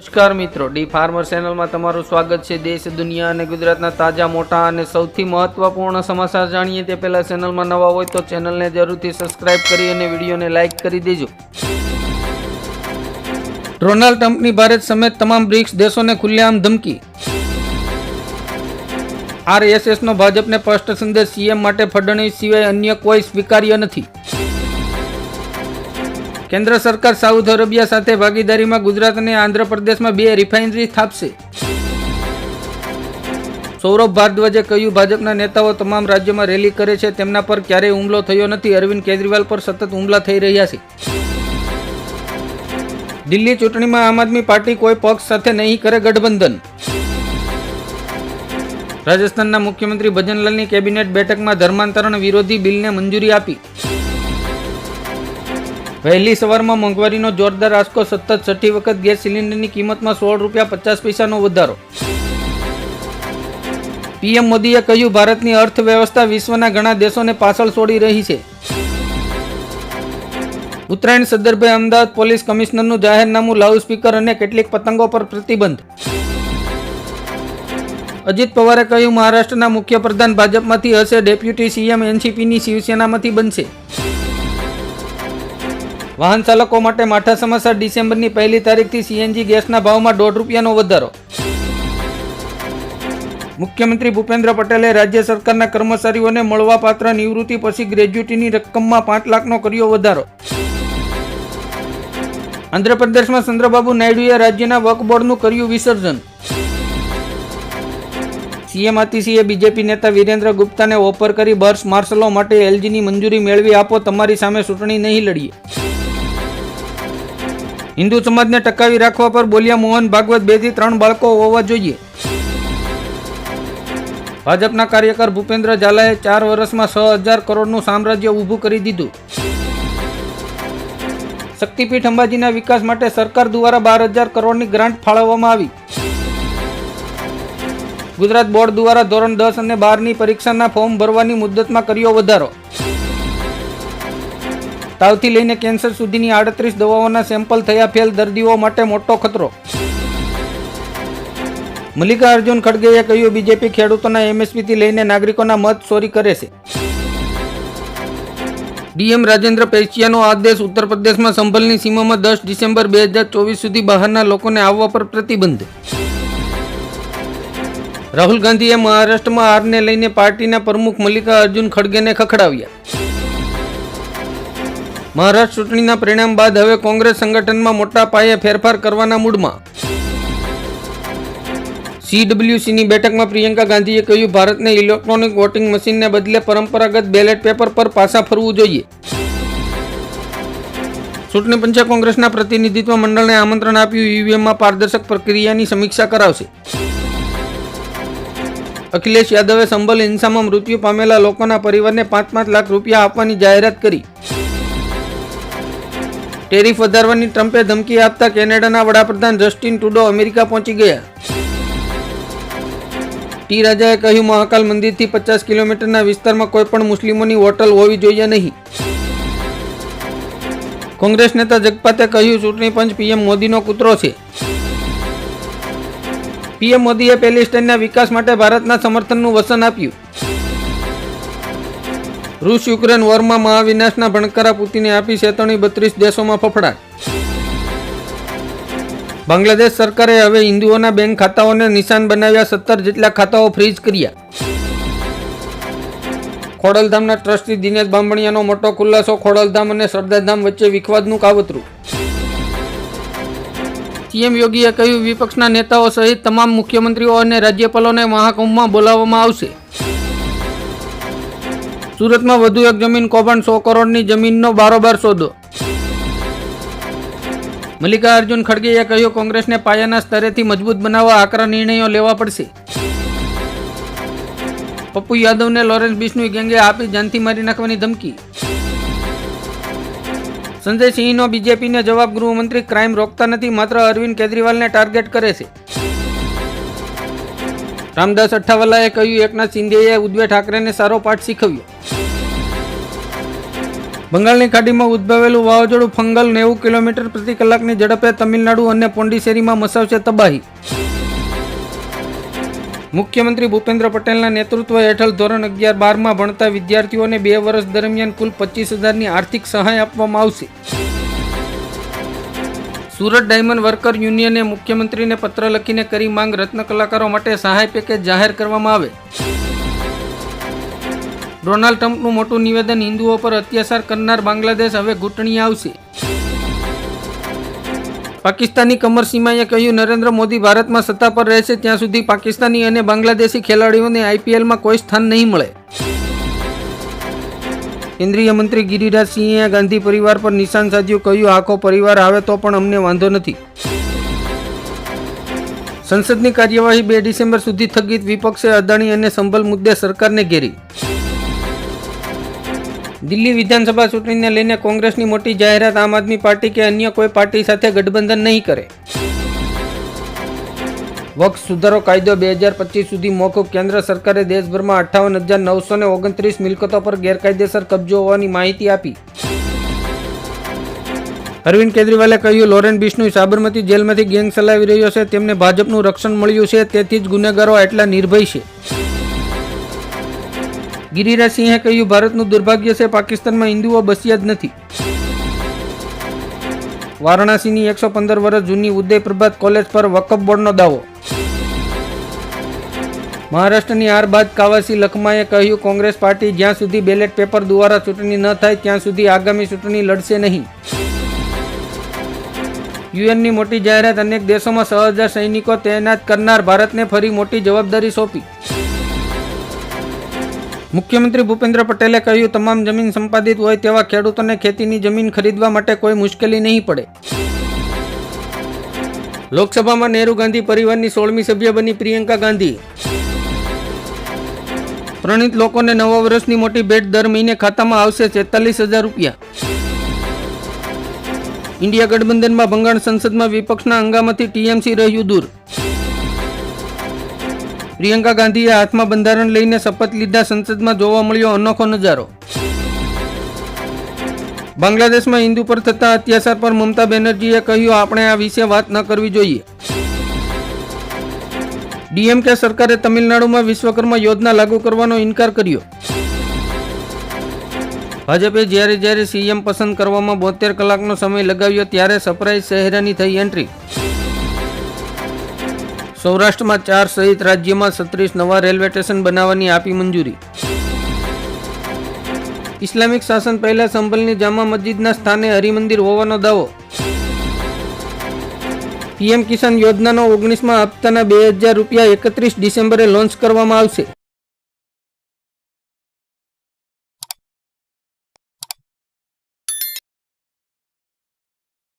નમસ્કાર મિત્રો, D farmer ચેનલમાં તમારું સ્વાગત છે. દેશ, દુનિયા અને ગુજરાતના તાજા, મોટા અને સૌથી મહત્વપૂર્ણ સમાચાર જાણીએ તે પહેલા ચેનલમાં નવા હોય તો ચેનલને જરૂરથી સબસ્ક્રાઇબ કરી અને વિડીયોને લાઇક કરી દેજો. ડોનાલ્ડ ટ્રમ્પની ભારત સમેત તમામ બ્રિક્સ દેશોને ખુલ્લેઆમ ધમકી. આરએસએસનો ભાજપને સ્પષ્ટ સંદેશ સીએમ માટે ફડણવીસ સિવાય અન્ય કોઈ સ્વીકાર્ય નથી. કેન્દ્ર સરકાર સાઉથ અરેબિયા સાથે ભાગીદારીમાં ગુજરાત અને આંધ્રપ્રદેશમાં બે રિફાઇનરી સ્થાપશે. સૌરભ ભારદ્વાજે કહ્યું, ભાજપના નેતાઓ તમામ રાજ્યોમાં રેલી કરે છે, તેમના પર ક્યારેય હુમલો થયો નથી. અરવિંદ કેજરીવાલ પર સતત હુમલા થઈ રહ્યા છે. દિલ્હી ચૂંટણીમાં આમ આદમી પાર્ટી કોઈ પક્ષ સાથે નહીં કરે ગઠબંધન. રાજસ્થાનના મુખ્યમંત્રી ભજનલાલની કેબિનેટ બેઠકમાં ધર્માંતરણ વિરોધી બિલને મંજૂરી આપી. વહેલી સવારમાં મોંઘવારીનો જોરદાર આંચકો સતત છઠ્ઠી વખત ગેસ સિલિન્ડરની કિંમતમાં સોળ રૂપિયા પચાસ પૈસાનો વધારો. પીએમ મોદીએ કહ્યું, ભારતની અર્થવ્યવસ્થા વિશ્વના ઘણા દેશોને પાછળ છોડી રહી છે. ઉત્તરાયણ સંદર્ભે અમદાવાદ પોલીસ કમિશનરનું જાહેરનામું લાઉડસ્પીકર અને કેટલીક પતંગો પર પ્રતિબંધ. અજીત પવારે કહ્યું, મહારાષ્ટ્રના મુખ્ય પ્રધાન ભાજપમાંથી હશે, ડેપ્યુટી સીએમ એનસીપીની શિવસેનામાંથી બનશે. વાહન ચાલકો માટે માઠા સમાચાર ડિસેમ્બરની પહેલી તારીખથી સીએનજી ગેસના ભાવમાં દોઢ રૂપિયાનો વધારો. મુખ્યમંત્રી ભૂપેન્દ્ર પટેલે રાજ્ય સરકારના કર્મચારીઓને મળવાપાત્ર નિવૃત્તિ પછી ગ્રેજ્યુટીની રકમમાં પાંચ લાખનો કર્યો વધારો. આંધ્રપ્રદેશમાં ચંદ્રબાબુ નાયડુએ રાજ્યના વક બોર્ડનું કર્યું વિસર્જન. સીએમ આતિશીએ બીજેપી નેતા વિરેન્દ્ર ગુપ્તાને ઓફર કરી બર્સ માર્શલો માટે એલજીની મંજૂરી મેળવી આપો, તમારી સામે ચૂંટણી નહીં લડીએ. હિન્દુ સમાજને ટકાવી રાખવા પર બોલ્યા મોહન ભાગવત બેથી ત્રણ બાળકો હોવા જોઈએ. ભાજપના કાર્યકર ભૂપેન્દ્ર ઝાલાએ ચાર વર્ષમાં છ હજાર કરોડનું સામ્રાજ્ય ઊભું કરી દીધું. શક્તિપીઠ અંબાજીના વિકાસ માટે સરકાર દ્વારા બાર હજાર કરોડની ગ્રાન્ટ ફાળવવામાં આવી. ગુજરાત બોર્ડ દ્વારા ધોરણ દસ અને બારની પરીક્ષાના ફોર્મ ભરવાની મુદતમાં કર્યો વધારો. તાવથી લઈને કેન્સર સુધીની આડત્રીસ દવાઓના સેમ્પલ થયા ફેલ દર્દીઓ માટે મોટો ખતરો. મલ્લિકાર્જુન ખડગેએ કહ્યું, બીજેપી ખેડૂતોના એમએસપીથી લઈને નાગરિકોના મત ચોરી કરે છે. ડીએમ રાજેન્દ્ર પેશિયાનો આદેશ ઉત્તર પ્રદેશમાં સંભલની સીમામાં દસ ડિસેમ્બર બે હજાર ચોવીસ સુધી બહારના લોકોને આવવા પર પ્રતિબંધ. રાહુલ ગાંધીએ મહારાષ્ટ્રમાં હારને લઈને પાર્ટીના પ્રમુખ મલ્લિકાર્જુન ખડગેને ખખડાવ્યા. મહારાષ્ટ્ર ચૂંટણીના પરિણામ બાદ હવે કોંગ્રેસ સંગઠનમાં મોટા પાયે ફેરફાર કરવાના મૂડમાં. સીડબ્લ્યુસીની બેઠકમાં પ્રિયંકા ગાંધીએ કહ્યું, ભારતને ઇલેક્ટ્રોનિક વોટિંગ મશીનને બદલે પરંપરાગત બેલેટ પેપર પર પાછા ફરવું જોઈએ. ચૂંટણી પંચે કોંગ્રેસના પ્રતિનિધિત્વ મંડળને આમંત્રણ આપ્યું, ઈવીએમમાં પારદર્શક પ્રક્રિયાની સમીક્ષા કરાવશે. અખિલેશ યાદવે સંભલ હિંસામાં મૃત્યુ પામેલા લોકોના પરિવારને પાંચ પાંચ લાખ રૂપિયા આપવાની જાહેરાત કરી. ટેરિફ વધારવાની ટ્રમ્પે ધમકી આપતા કેનેડાના વડાપ્રધાન જસ્ટિન ટુડો અમેરિકા પહોંચી ગયા. ટી રાજાએ કહ્યું, મહાકાલ મંદિરથી પચાસ કિલોમીટરના વિસ્તારમાં કોઈ પણ મુસ્લિમોની હોટલ હોવી જોઈએ નહીં. કોંગ્રેસ નેતા જગપાતે કહ્યું, ચૂંટણી પંચ પીએમ મોદીનો કૂતરો છે. પીએમ મોદીએ પેલેસ્ટાઇનના વિકાસ માટે ભારતના સમર્થનનું વસન આપ્યું. રૂસ યુક્રેન વોરમાં મહાવિનાશના ભણકારા પુતિને આપી ચેતવણી બત્રીસ દેશોમાં ફફડાટ. બાંગ્લાદેશ સરકારે હવે હિન્દુઓના બેંક ખાતાઓને નિશાન બનાવ્યા સત્તર જેટલા ખાતાઓ ફ્રીઝ કર્યા. ખોડલધામના ટ્રસ્ટી દિનેશ બામણિયાનો મોટો ખુલાસો, ખોડલધામ અને શ્રદ્ધાધામ વચ્ચે વિખવાદનું કાવતરું. સીએમ યોગીએ કહ્યું, વિપક્ષના નેતાઓ સહિત તમામ મુખ્યમંત્રીઓ અને રાજ્યપાલોને મહાકુંભમાં બોલાવવામાં આવશે. સુરતમાં વધુ એક જમીન કૌભાંડ સો કરોડની જમીનનો બારોબાર સોદો. મલ્લિકાર્જુન ખડગેએ કહ્યું, કોંગ્રેસને પાયાના સ્તરેથી મજબૂત બનાવવા આકરા નિર્ણયો લેવા પડશે. પપ્પુ યાદવને લોરેન્સ બિશ્નોઈ ગેંગે આપી જાનથી મારી નાખવાની ધમકી. સંજય સિંહનો બીજેપીને જવાબ ગૃહમંત્રી ક્રાઇમ રોકતા નથી, માત્ર અરવિંદ કેજરીવાલને ટાર્ગેટ કરે છે. રામદાસ અઠ્ઠાવાલાએ કહ્યું, એકનાથ શિંદેએ ઉદ્ધવ ઠાકરેને સારો પાઠ શીખવ્યો. બંગાળની ખાડીમાં ઉદ્ભવેલું વાવાઝોડું ફંગલ નેવું કિલોમીટર પ્રતિ કલાકની ઝડપે તમિલનાડુ અને પોંડિચેરીમાં મસાવશે તબાહી. મુખ્યમંત્રી ભૂપેન્દ્ર પટેલના નેતૃત્વ હેઠળ ધોરણ અગિયાર બારમાં ભણતા વિદ્યાર્થીઓને બે વર્ષ દરમિયાન કુલ પચીસ હજારની આર્થિક સહાય આપવામાં આવશે. સુરત ડાયમંડ વર્કર યુનિયને મુખ્યમંત્રીને પત્ર લખીને કરી માંગ રત્ન કલાકારો માટે સહાય પેકેજ જાહેર કરવામાં આવે. ડોનાલ્ડ ટ્રમ્પનું મોટું નિવેદન હિન્દુઓ પર અત્યાચાર કરનાર બાંગ્લાદેશ હવે ઘૂંટણી આવશે. પાકિસ્તાની કમર સીમાએ કહ્યું, નરેન્દ્ર મોદી ભારતમાં સત્તા પર રહેશે, ત્યાં સુધી પાકિસ્તાની અને બાંગ્લાદેશી ખેલાડીઓને આઈપીએલમાં કોઈ સ્થાન નહીં મળે. કેન્દ્રીય મંત્રી ગિરિરાજ સિંહે ગાંધી પરિવાર પર નિશાન સાધ્યું, કહ્યું, આખો પરિવાર આવે તો પણ અમને વાંધો નથી. સંસદની કાર્યવાહી બે ડિસેમ્બર સુધી સ્થગિત વિપક્ષે અદાણી અને સંભલ મુદ્દે સરકારને ઘેરી. દિલ્હી વિધાનસભા ચૂંટણીને લઈને કોંગ્રેસની મોટી જાહેરાત આમ આદમી પાર્ટી કે અન્ય કોઈ પાર્ટી સાથે ગઠબંધન નહીં કરે. વક્ષ સુધારો કાયદો બે હજાર પચીસ સુધી મોકૂફ. કેન્દ્ર સરકારે દેશભરમાં અઠ્ઠાવન હજાર નવસો ને ઓગણત્રીસ મિલકતો પર ગેરકાયદેસર કબજો હોવાની માહિતી આપી. અરવિંદ કેજરીવાલે કહ્યું, લોરેન બિશ્નોઈ સાબરમતી જેલમાંથી ગેંગ ચલાવી રહ્યો છે, તેમને ભાજપનું રક્ષણ મળ્યું છે, તેથી જ ગુનેગારો એટલા નિર્ભય છે. ગિરિરાજ સિંહે કહ્યું, ભારતનું દુર્ભાગ્ય છે, પાકિસ્તાનમાં હિન્દુઓ બસ્યા જ નથી. વારાણસીની એકસો પંદર વર્ષ જૂની ઉદય પ્રભાત કોલેજ પર વકફ બોર્ડનો દાવો. મહારાષ્ટ્રની હાર બાદ કાવાસી લખમાએ કહ્યું, કોંગ્રેસ પાર્ટી જ્યાં સુધી બેલેટ પેપર દ્વારા ચૂંટણી ન થાય, ત્યાં સુધી આગામી ચૂંટણી લડશે નહીં. યુએનની મોટી જાહેરાત, અનેક દેશોમાં છ હજાર સૈનિકો તૈનાત કરનાર ભારતને ફરી મોટી જવાબદારી સોંપી. મુખ્યમંત્રી ભૂપેન્દ્ર પટેલે કહ્યું, તમામ જમીન સંપાદિત હોય તેવા ખેડૂતોને ખેતીની જમીન ખરીદવા માટે કોઈ મુશ્કેલી નહીં પડે. લોકસભામાં નહેરુ ગાંધી પરિવારની સોળમી સભ્ય બની પ્રિયંકા ગાંધી. પ્રણીત લોકોને નવા વર્ષની મોટી ભેટ દર મહિને ખાતામાં આવશે છેતાલીસ હજાર રૂપિયા. ઇન્ડિયા ગઠબંધનમાં બંગાળ સંસદમાં વિપક્ષના હંગામાથી ટીએમસી રહ્યું દૂર. પ્રિયંકા ગાંધીએ હાથમાં બંધારણ લઈને શપથ લીધા સંસદમાં જોવા મળ્યો અનોખો નજારો. બાંગ્લાદેશમાં હિન્દુ પર થતા અત્યાચાર પર મમતા બેનર્જીએ કહ્યું, આપણે આ વિશે વાત ન કરવી જોઈએ. ડીએમકે સરકારે તમિલનાડુમાં વિશ્વકર્મા યોજના લાગુ કરવાનો ઇનકાર કર્યો. ભાજપે જ્યારે જ્યારે સીએમ પસંદ કરવામાં બોતેર કલાકનો સમય લગાવ્યો, ત્યારે સરપ્રાઇઝ શહેરાની થઈ એન્ટ્રી. સૌરાષ્ટ્રમાં ચાર સહિત રાજ્યમાં છત્રીસ નવા રેલવે સ્ટેશન બનાવવાની આપી મંજૂરી. ઇસ્લામિક શાસન પહેલા સંભલની જામા મસ્જિદના સ્થાને હરિમંદિર હોવાનો દાવો. પીએમ કિસાન યોજનાનો ઓગણીસમાં હપ્તાના બે હજાર રૂપિયા એકત્રીસ ડિસેમ્બરે લોન્ચ કરવામાં આવશે.